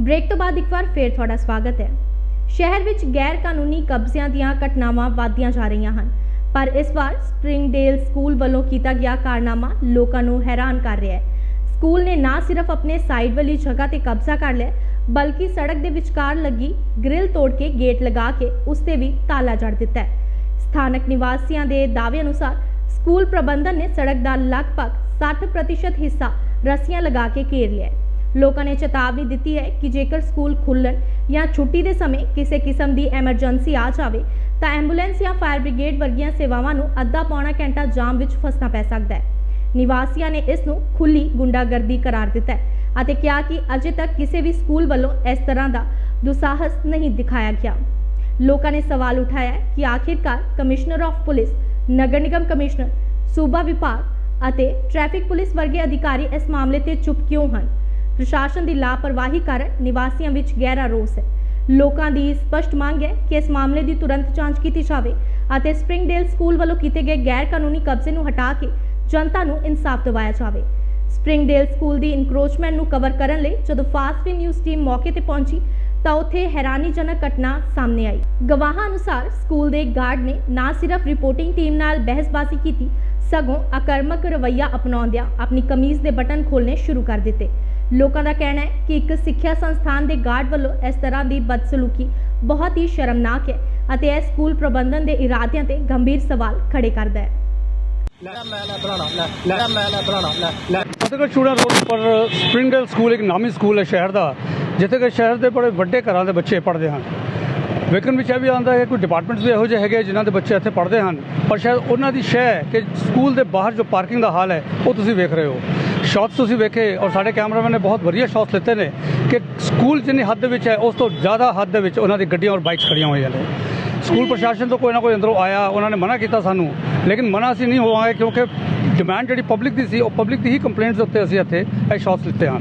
Break ਤੋਂ ਬਾਅਦ ਇੱਕ ਵਾਰ ਫੇਰ ਤੁਹਾਡਾ ਸਵਾਗਤ ਹੈ। ਸ਼ਹਿਰ ਵਿੱਚ ਗੈਰ ਕਾਨੂੰਨੀ ਕਬਜ਼ਿਆਂ ਦੀਆਂ ਘਟਨਾਵਾਂ ਵਧਦੀਆਂ ਜਾ ਰਹੀਆਂ ਹਨ, ਪਰ ਇਸ ਵਾਰ ਸਪ੍ਰਿੰਗਡੇਲ ਸਕੂਲ ਵੱਲੋਂ ਕੀਤਾ ਗਿਆ ਕਾਰਨਾਮਾ ਲੋਕਾਂ ਨੂੰ ਹੈਰਾਨ ਕਰ ਰਿਹਾ ਹੈ। ਸਕੂਲ ਨੇ ਨਾ ਸਿਰਫ ਆਪਣੇ ਸਾਈਡ ਵਾਲੀ ਜਗ੍ਹਾ ਤੇ ਕਬਜ਼ਾ ਕਰ ਲਿਆ, ਬਲਕਿ ਸੜਕ ਦੇ ਵਿਚਕਾਰ ਲੱਗੀ ਗ੍ਰਿਲ ਤੋੜ ਕੇ ਗੇਟ ਲਗਾ ਕੇ ਉਸ ਤੇ ਵੀ ਤਾਲਾ ਜੜ ਦਿੱਤਾ ਹੈ। ਸਥਾਨਕ ਨਿਵਾਸੀਆਂ ਦੇ ਦਾਅਵੇ ਅਨੁਸਾਰ ਸਕੂਲ ਪ੍ਰਬੰਧਨ ਨੇ ਸੜਕ ਦਾ ਲਗਭਗ 60% ਹਿੱਸਾ ਰੱਸੀਆਂ ਲਗਾ ਕੇ ਘੇਰ ਲਿਆ ਹੈ। ਲੋਕਾਂ ਨੇ ਚੇਤਾਵਨੀ ਦਿੱਤੀ ਹੈ ਕਿ ਜੇਕਰ ਸਕੂਲ ਖੁੱਲਣ ਜਾਂ ਛੁੱਟੀ ਦੇ ਸਮੇਂ ਕਿਸੇ ਕਿਸਮ ਦੀ ਐਮਰਜੈਂਸੀ ਆ ਜਾਵੇ, ਤਾਂ ਐਂਬੂਲੈਂਸ ਜਾਂ ਫਾਇਰ ਬ੍ਰਿਗੇਡ ਵਰਗੀਆਂ ਸੇਵਾਵਾਂ ਨੂੰ ਅੱਧਾ ਪੌਣਾ ਘੰਟਾ ਜਾਮ ਵਿੱਚ ਫਸਣਾ ਪੈ ਸਕਦਾ ਹੈ। ਨਿਵਾਸੀਆਂ ਨੇ ਇਸ ਨੂੰ ਖੁੱਲੀ ਗੁੰਡਾਗਰਦੀ ਕਰਾਰ ਦਿੱਤਾ ਹੈ ਅਤੇ ਕਿਹਾ ਕਿ ਅਜੇ ਤੱਕ ਕਿਸੇ ਵੀ ਸਕੂਲ ਵੱਲੋਂ ਇਸ ਤਰ੍ਹਾਂ ਦਾ ਦੁਸਾਹਸ ਨਹੀਂ ਦਿਖਾਇਆ ਗਿਆ। ਲੋਕਾਂ ਨੇ ਸਵਾਲ ਉਠਾਇਆ ਕਿ ਆਖਿਰਕਾਰ commissioner of police, Nagar Nigam commissioner, ਸੂਬਾ ਵਿਭਾਗ ਅਤੇ ਟ੍ਰੈਫਿਕ ਪੁਲਿਸ ਵਰਗੇ ਅਧਿਕਾਰੀ ਇਸ ਮਾਮਲੇ ਤੇ ਚੁੱਪ ਕਿਉਂ ਹਨ? ਪ੍ਰਸ਼ਾਸਨ ਦੀ ਲਾਪਰਵਾਹੀ ਕਾਰਨ ਨਿਵਾਸੀਆਂ ਵਿੱਚ ਗਹਿਰਾ ਰੋਸ ਹੈ। ਲੋਕਾਂ ਦੀ ਸਪਸ਼ਟ ਮੰਗ ਹੈ ਕਿ ਇਸ ਮਾਮਲੇ ਦੀ ਤੁਰੰਤ ਜਾਂਚ ਕੀਤੀ ਜਾਵੇ ਅਤੇ ਸਪ੍ਰਿੰਗਡੇਲ ਸਕੂਲ ਵੱਲੋਂ ਕੀਤੇ ਗਏ ਗੈਰ ਕਾਨੂੰਨੀ ਕਬਜ਼ੇ ਨੂੰ ਹਟਾ ਕੇ ਜਨਤਾ ਨੂੰ ਇਨਸਾਫ ਦਿਵਾਇਆ ਜਾਵੇ। ਸਪ੍ਰਿੰਗਡੇਲ ਸਕੂਲ ਦੀ ਇਨਕਰੋਚਮੈਂਟ ਨੂੰ ਕਵਰ ਕਰਨ ਲਈ ਜਦੋਂ ਫਾਸਟ ਵੀ ਨਿਊਜ਼ ਟੀਮ ਮੌਕੇ ਤੇ ਪਹੁੰਚੀ ਤਾਂ ਉੱਥੇ ਹੈਰਾਨੀਜਨਕ ਘਟਨਾ ਸਾਹਮਣੇ ਆਈ। ਗਵਾਹਾਂ ਅਨੁਸਾਰ ਸਕੂਲ ਦੇ ਗਾਰਡ ਨੇ ਨਾ ਸਿਰਫ ਰਿਪੋਰਟਿੰਗ ਟੀਮ ਨਾਲ ਬਹਿਸਬਾਜ਼ੀ ਕੀਤੀ, ਸਗੋਂ ਆਕਰਮਕ ਰਵੱਈਆ ਅਪਣਾਉਂਦਿਆਂ ਆਪਣੀ ਕਮੀਜ਼ ਦੇ ਬਟਨ ਖੋਲ੍ਹਣੇ ਸ਼ੁਰੂ ਕਰ ਦਿੱਤੇ। ਲੋਕਾਂ ਦਾ ਕਹਿਣਾ ਹੈ ਕਿ ਇੱਕ ਸਿੱਖਿਆ ਸੰਸਥਾਨ ਦੇ ਗਾਰਡ ਵੱਲੋਂ ਇਸ ਤਰ੍ਹਾਂ ਦੀ ਬਦਸਲੂਕੀ ਬਹੁਤ ਹੀ ਸ਼ਰਮਨਾਕ ਹੈ ਅਤੇ ਇਹ ਸਕੂਲ ਪ੍ਰਬੰਧਨ ਦੇ ਇਰਾਦਿਆਂ ਤੇ ਗੰਭੀਰ ਸਵਾਲ ਖੜੇ ਕਰਦਾ ਹੈ। ਲੈ ਮੈਂ ਲੈ ਬਣਾਣਾ ਲੈ ਲੈ ਮੈਂ ਲੈ ਬਣਾਣਾ ਲੈ ਲੈ। ਫਤਿਹਗੜ੍ਹ ਚੂੜਾ ਰੋਡ ਉੱਪਰ ਸਪ੍ਰਿੰਗਡੇਲ ਸਕੂਲ ਇੱਕ ਨਾਮੀ ਸਕੂਲ ਹੈ ਸ਼ਹਿਰ ਦਾ ਜਿੱਥੇ ਕਿ ਸ਼ਹਿਰ ਦੇ ਬੜੇ ਵੱਡੇ ਘਰਾਂ ਦੇ ਬੱਚੇ ਪੜ੍ਹਦੇ ਹਨ। ਵੇਖਣ ਵਿੱਚ ਇਹ ਵੀ ਆਉਂਦਾ ਹੈ ਕੋਈ ਡਿਪਾਰਟਮੈਂਟਸ ਵੀ ਇਹੋ ਜਿਹੇ ਹੈਗੇ ਜਿਨ੍ਹਾਂ ਦੇ ਬੱਚੇ ਇੱਥੇ ਪੜ੍ਹਦੇ ਹਨ ਪਰ ਸ਼ਾਇਦ ਉਹਨਾਂ ਦੀ ਸ਼ੈ ਹੈ ਕਿ ਸਕੂਲ ਦੇ ਬਾਹਰ ਜੋ ਪਾਰਕਿੰਗ ਦਾ ਹਾਲ ਹੈ ਉਹ ਤੁਸੀਂ ਵੇਖ ਰਹੇ ਹੋ। ਸ਼ਾਟਸ ਤੁਸੀਂ ਵੇਖੇ ਔਰ ਸਾਡੇ ਕੈਮਰਾਮੈਨ ਨੇ ਬਹੁਤ ਵਧੀਆ ਸ਼ਾਟਸ ਲਿੱਤੇ ਨੇ ਕਿ ਸਕੂਲ ਜਿੰਨੀ ਹੱਦ ਦੇ ਵਿੱਚ ਹੈ ਉਸ ਤੋਂ ਜ਼ਿਆਦਾ ਹੱਦ ਦੇ ਵਿੱਚ ਉਹਨਾਂ ਦੀ ਗੱਡੀਆਂ ਔਰ ਬਾਈਕਸ ਖੜੀਆਂ ਹੋਈਆਂ ਨੇ। ਸਕੂਲ ਪ੍ਰਸ਼ਾਸਨ ਤੋਂ ਕੋਈ ਨਾ ਕੋਈ ਅੰਦਰੋਂ ਆਇਆ ਉਹਨਾਂ ਨੇ ਮਨਾ ਕੀਤਾ ਸਾਨੂੰ ਲੇਕਿਨ ਮਨਾ ਅਸੀਂ ਨਹੀਂ ਹੋਵਾਂਗੇ ਕਿਉਂਕਿ ਡਿਮਾਂਡ ਜਿਹੜੀ ਪਬਲਿਕ ਦੀ ਸੀ ਉਹ ਪਬਲਿਕ ਦੀ ਹੀ ਕੰਪਲੇਂਟਸ ਉੱਤੇ ਅਸੀਂ ਇੱਥੇ ਇਹ ਸ਼ਾਟਸ ਲਿੱਤੇ ਹਨ।